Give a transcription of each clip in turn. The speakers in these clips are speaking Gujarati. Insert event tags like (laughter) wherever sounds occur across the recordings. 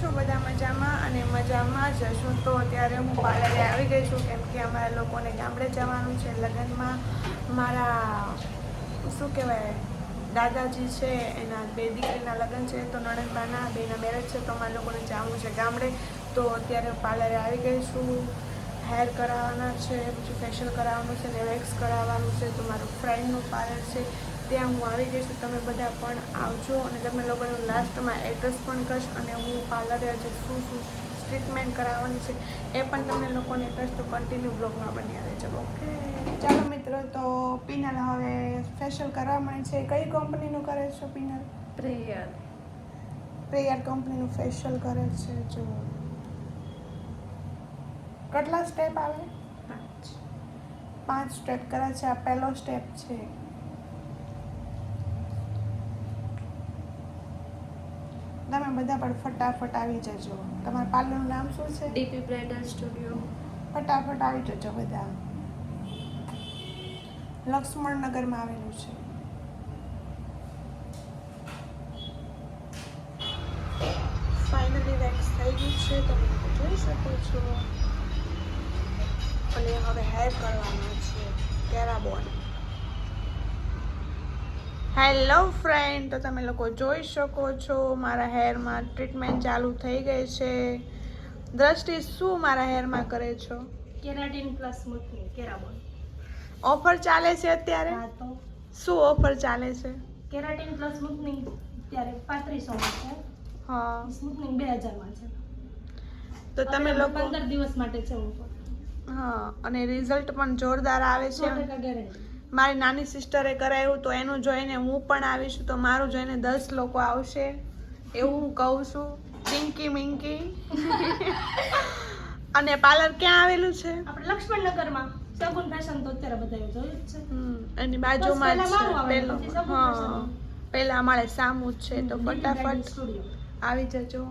છો? બધા મજામાં અને મજામાં જ હશું તો અત્યારે હું પાર્લરે આવી ગઈ છું, કેમ કે અમારા લોકોને ગામડે જવાનું છે. લગ્નમાં મારા, શું કહેવાય, દાદાજી છે, એના બે દીકરીના લગ્ન છે, તો નણંદબાના, બેના મેરેજ છે, તો અમારા લોકોને જવાનું છે ગામડે. તો અત્યારે પાર્લરે આવી ગઈ છું. હેર કરાવવાના છે, પછી ફેશિયલ કરાવવાનું છે, ને વેક્સ કરાવવાનું છે. તો મારું ફ્રેન્ડનું પાર્લર છે. ત્યાં હું આવી જઈશ તમે બધા પણ આવજો અને તમે લોકોનું લાસ્ટમાં એડ્રેસ પણ કહીશ અને હું પાર્લરે જે શું શું ટ્રીટમેન્ટ કરાવવાની છે એ પણ તમને લોકોને કહીશ તો કન્ટિન્યુ બ્લોગમાં બની આવે છે ઓકે ચાલો મિત્રો તો પિનલ હવે ફેશિયલ કરવા માંડે છે. કઈ કંપનીનું કરે છે પિનલ? પ્રેયર. પ્રેયર કંપનીનું ફેશિયલ કરે છે જો કેટલા સ્ટેપ આવે? પાંચ. પાંચ સ્ટેપ કરે છે. આ પહેલો સ્ટેપ છે. તમે બધા પણ ફટાફટ આવી જજો. તમારા પાર્લરનું નામ શું છે? DP bridal studio. ફટાફટ આવી જજો બધા. લક્ષ્મણનગરમાં આવેલું છે. ફાઇનલી વેક્સ થઈ ગયું છે તમે જોઈ શકો છો. અને હવે હેર કરવાનું છે કેરાબોન. હેલો ફ્રેન્ડ તો તમે લોકો જોઈ શકો છો મારા હેરમાં ટ્રીટમેન્ટ ચાલુ થઈ ગઈ છે. દ્રષ્ટિ શું મારા હેરમાં કરે છો? Keratin plus smoothening Kerabon offer ચાલે છે અત્યારે? હા તો. શું ઓફર ચાલે છે? કેરાટીન પ્લસ સ્મૂથનિંગ અત્યારે પાંત્રીસોમાં છે. હા. સ્મૂથનિંગ બે હજારમાં છે. તો તમે લોકો પંદર દિવસ માટે છે ઓફર હા અને રિઝલ્ટ પણ જોરદાર આવે છે. ગેરંટી મારી નાની સિસ્ટરે કરાવ્યું તો એનું જોઈને હું પણ આવીશું તો મારું જોઈને દસ લોકો આવશે. એવું હું કહું છું. પિંકી મિંકી. (laughs) અને પાર્લર ક્યાં આવેલું છે? આપણે લક્ષ્મણનગરમાં. સગુન ફેશન તો અત્યારે બધાએ જોયું જ છે. હમ, એની બાજુમાં જ પેલો હા. પેલા અમારે સામુ છે તો ફટાફટ આવી જજો.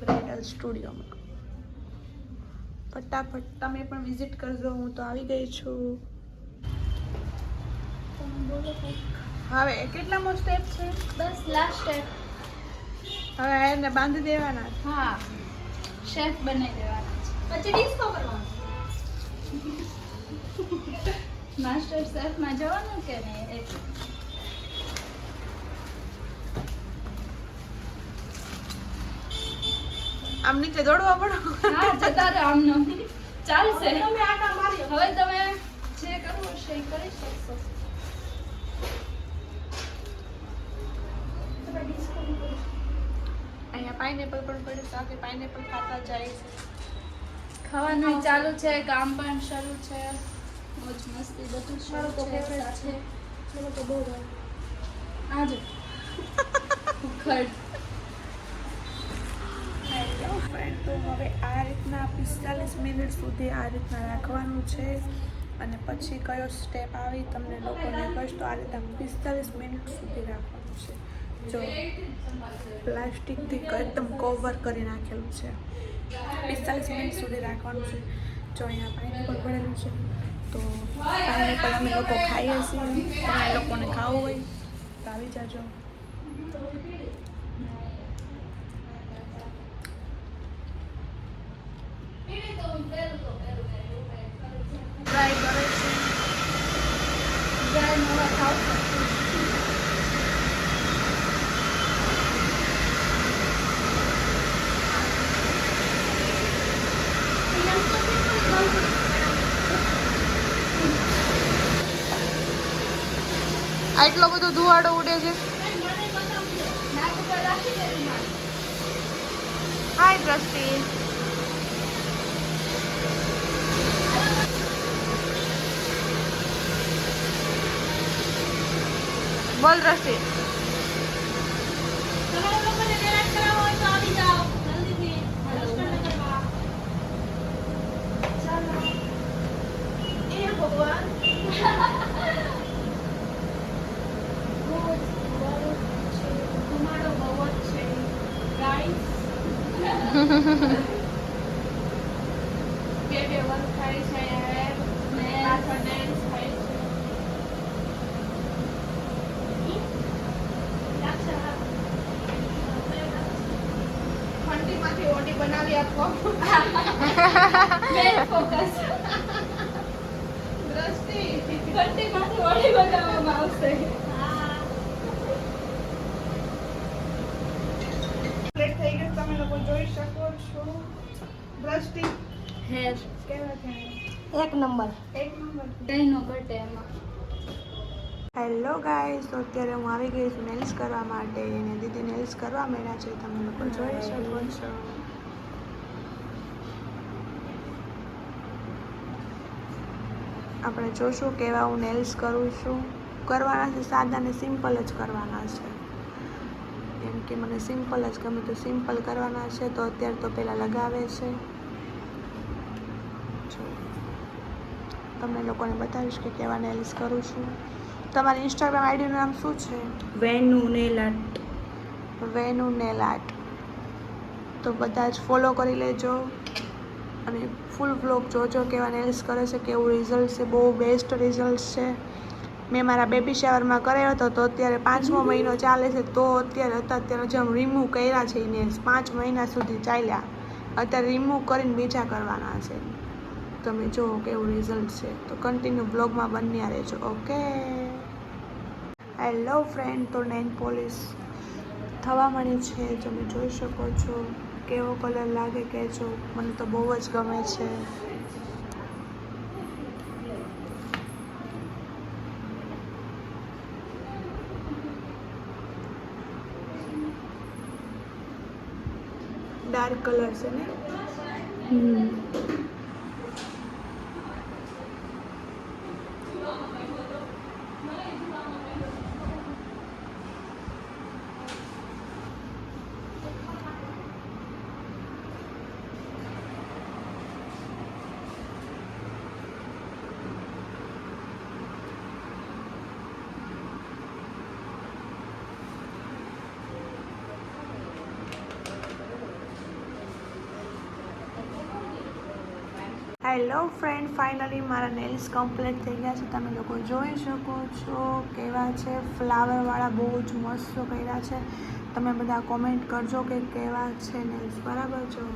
બ્રાઇડલ સ્ટુડિયોમાં ફટાફટ તમે પણ વિઝિટ કરજો હું તો આવી ગઈ છું. હવે કેટલામો સ્ટેપ છે? બસ લાસ્ટ સ્ટેપ હવે એને બાંધી દેવાના. હા. શેફ બનાવી દેવાના છે. પછી ડિસ્કો કરવાનો. માસ્ટર શેફમાં જવાનું કે નહીં? એટલે આમ નીચે દોડવા પડો. હા જતા રહો આમનો. ચાલશે. હવે તમે જે કરવું છે એ કરી શકશો. અહીંયા પાઇનેપલ પણ પડે સાથે પાઇનેપલ ખાતા જાય છે. ખાવાનું ચાલુ છે કામ પણ શરૂ છે. મોજ મસ્તી બધું શરૂ તો છે છે. સાથે મને તો બહુ ગમે. આજે હેલો (laughs) ફ્રેન્ડ તો હવે આ રીતના પિસ્તાલીસ મિનિટ સુધી આ રીતના રાખવાનું છે અને પછી કયો સ્ટેપ આવી તમને લોકોને કહીશ તો આ રીતના પિસ્તાલીસ મિનિટ સુધી રાખવાનું છે. જો પ્લાસ્ટિકથી એકદમ કવર કરી નાખેલું છે. પિસ્તાલીસ મિનિટ સુધી રાખવાનું છે. જો અહીંયા પાઇનેપલ પડેલું છે, તો પાઇનેપલ અમે લોકો ખાઈએ છીએ. તમારે લોકોને ખાવું હોય તો આવી જાજો. ટ્રાય આટલો બધો ધુવાડો ઉડે છે. હાય દ્રષ્ટિ બોલ દ્રષ્ટિ તમારા લોકોને મેરેજ કરાવવો હોય તો આવી જાઓ જલ્દીથી લક્ષ્મણનગરમાં. ચાલો. એ ભગવાન બહુ જ બહુ જ છે. ધુમાડો બહુ જ છે ગાઈસ બે બે વર્ક થાય છે ને પાછળ dance થાય છે લાગશે હા. મારી ઓડી આપો મેન ફોકસ દ્રષ્ટિ ઘંટીમાંથી વળી બનાવવામાં આવશે. થઈ ગયું. તમે લોકો જોઈ શકો છો. દ્રષ્ટિ. હેર કેવા છે? એક નંબર. એક નંબર. કઈ નો ઘટે એમાં. હેલો ગાઈસ તો અત્યારે હું આવી ગઈ છું નેલ્સ કરવા માટે. અને દીદી નેલ્સ કરવા માંડ્યા છે. તમે લોકો જોઈ શકો છો. આપણે જોશું કેવા હું નેલ્સ કરું છું કરવાના છે સાદા અને સિમ્પલ જ કરવાના છે. કેમ કે મને સિમ્પલ જ ગમે તો સિમ્પલ કરવાના છે તો અત્યારે તો પહેલાં લગાવે છે. તમને લોકોને બતાવીશ કે કેવા નેલ્સ કરું છું તમારી ઇન્સ્ટાગ્રામ આઈડીનું નામ શું છે? Venu nail art Venu nail art તો બધા જ ફોલો કરી લેજો. અને ફૂલ વ્લોગ જોજો કેવા નેલ્સ કરે છે, કેવું રિઝલ્ટ છે, બહુ બેસ્ટ રિઝલ્ટ છે. મેં મારા બેબી શાવરમાં કર્યો હતો, તો અત્યારે પાંચમો મહિનો ચાલે છે, તો અત્યારે હતા અત્યારે જેમ રિમૂવ કર્યા છે એ નેલ્સ પાંચ મહિના સુધી ચાલ્યા. અત્યારે રિમૂવ કરીને બીજા કરવાના છે. તમે જુઓ કેવું રિઝલ્ટ છે. તો કન્ટિન્યુ બ્લોગમાં બન્યા રહેજો ઓકે હેલો ફ્રેન્ડ તો નેન પોલિશ થવા માંડી છે, તમે જોઈ શકો છો. કેવો કલર લાગે કહેજો. મને તો બહુ જ ગમે છે. ડાર્ક કલર છે ને? હમ. હેલો ફ્રેન્ડ ફાઇનલી મારા નેલ્સ કમ્પ્લીટ થઈ ગયા છે. તમે લોકો જોઈ શકો છો કેવા છે. ફ્લાવરવાળા બહુ જ મસ્ત કર્યા છે. તમે બધા કોમેન્ટ કરજો કે કેવા છે નેલ્સ બરાબર છો?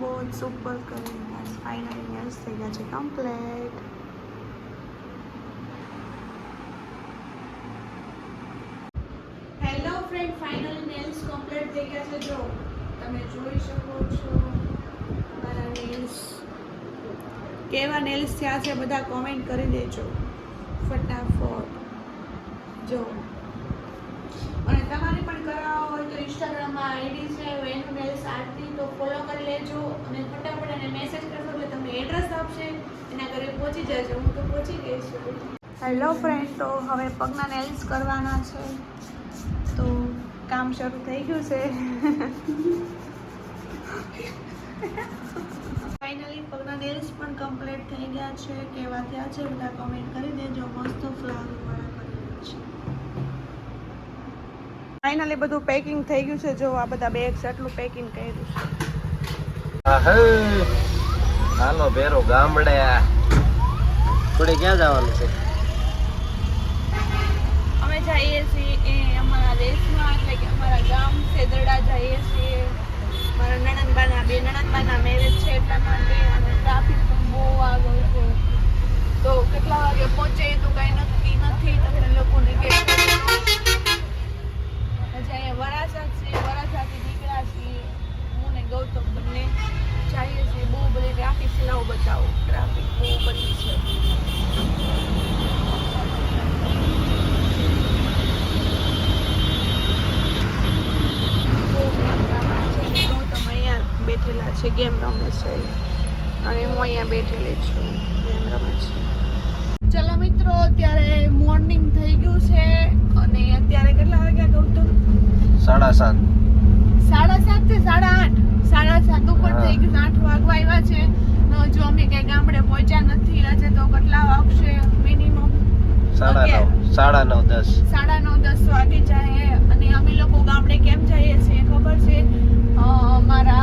બહુ જ સુપર કરી ફાઇનલી નેલ્સ થઈ ગયા છે. Complete hello friend finally nails complete થઈ ગયા છે. જો, તમે જોઈ શકો છો. નેલ્સ. કેવા નેલ્સ થયા છે બધા કોમેન્ટ કરી દેજો. ફટાફટ. જો. અને તમારે પણ કરાવવા હોય તો ઇન્સ્ટાગ્રામમાં આઈડી છે વેનુ નેલ્સ આરતી તો ફોલો કરી લેજો. અને ફટાફટ એને મેસેજ કરશો એટલે તમને એડ્રેસ આપશે. એના ઘરે પહોંચી જજો. હું તો પહોંચી ગઈ છું. હેલો ફ્રેન્ડ તો હવે પગના નેલ્સ કરવાના છે. તો કામ શરૂ થઈ ગયું છે. (laughs) ફાઇનલી પગના નેલ્સ પણ કમ્પ્લીટ થઈ ગયા છે. કેવા થયા છે બધા કમેન્ટ કરી દેજો. મસ્ત ફ્લાવર વાળા છે. ફાઇનલી બધું પેકિંગ થઈ ગયું છે. જો આ બધા બેગ્સ આટલું પેકિંગ કર્યું છે. આહે. હાલો ભેરો ગામડે થોડે ક્યાં જવાનું છે? અમે જઈએ છીએ એ અમારા દેશમાં એટલે કે અમારા ગામ સેદરડા જઈએ છીએ. મારા નણંદબાના બે નણંદબાના મેરેજ છે એટલા માટે ગેમ રમે છે. અને હું અહીંયા બેઠેલી છું ગેમ રમે છે. ચલો મિત્રો અત્યારે મોર્નિંગ થઈ ગયું છે. અને અત્યારે કેટલા વાગ્યા કહું સાડા સાત. સાડા સાતથી સાડા આઠ? સાડા સાત ઉપર થઈ ગયું આઠ વાગવા આવ્યા છે. જો અમે કઈ ગામડે પહોંચ્યા નથી. આજે તો કેટલા વાગશે મિનિમમ સાડા નવ. સાડા નવ દસ. સાડા નવ દસ વાગે જાય અને અમે લોકો ગામડે કેમ જઈએ છીએ ખબર છે? અમારા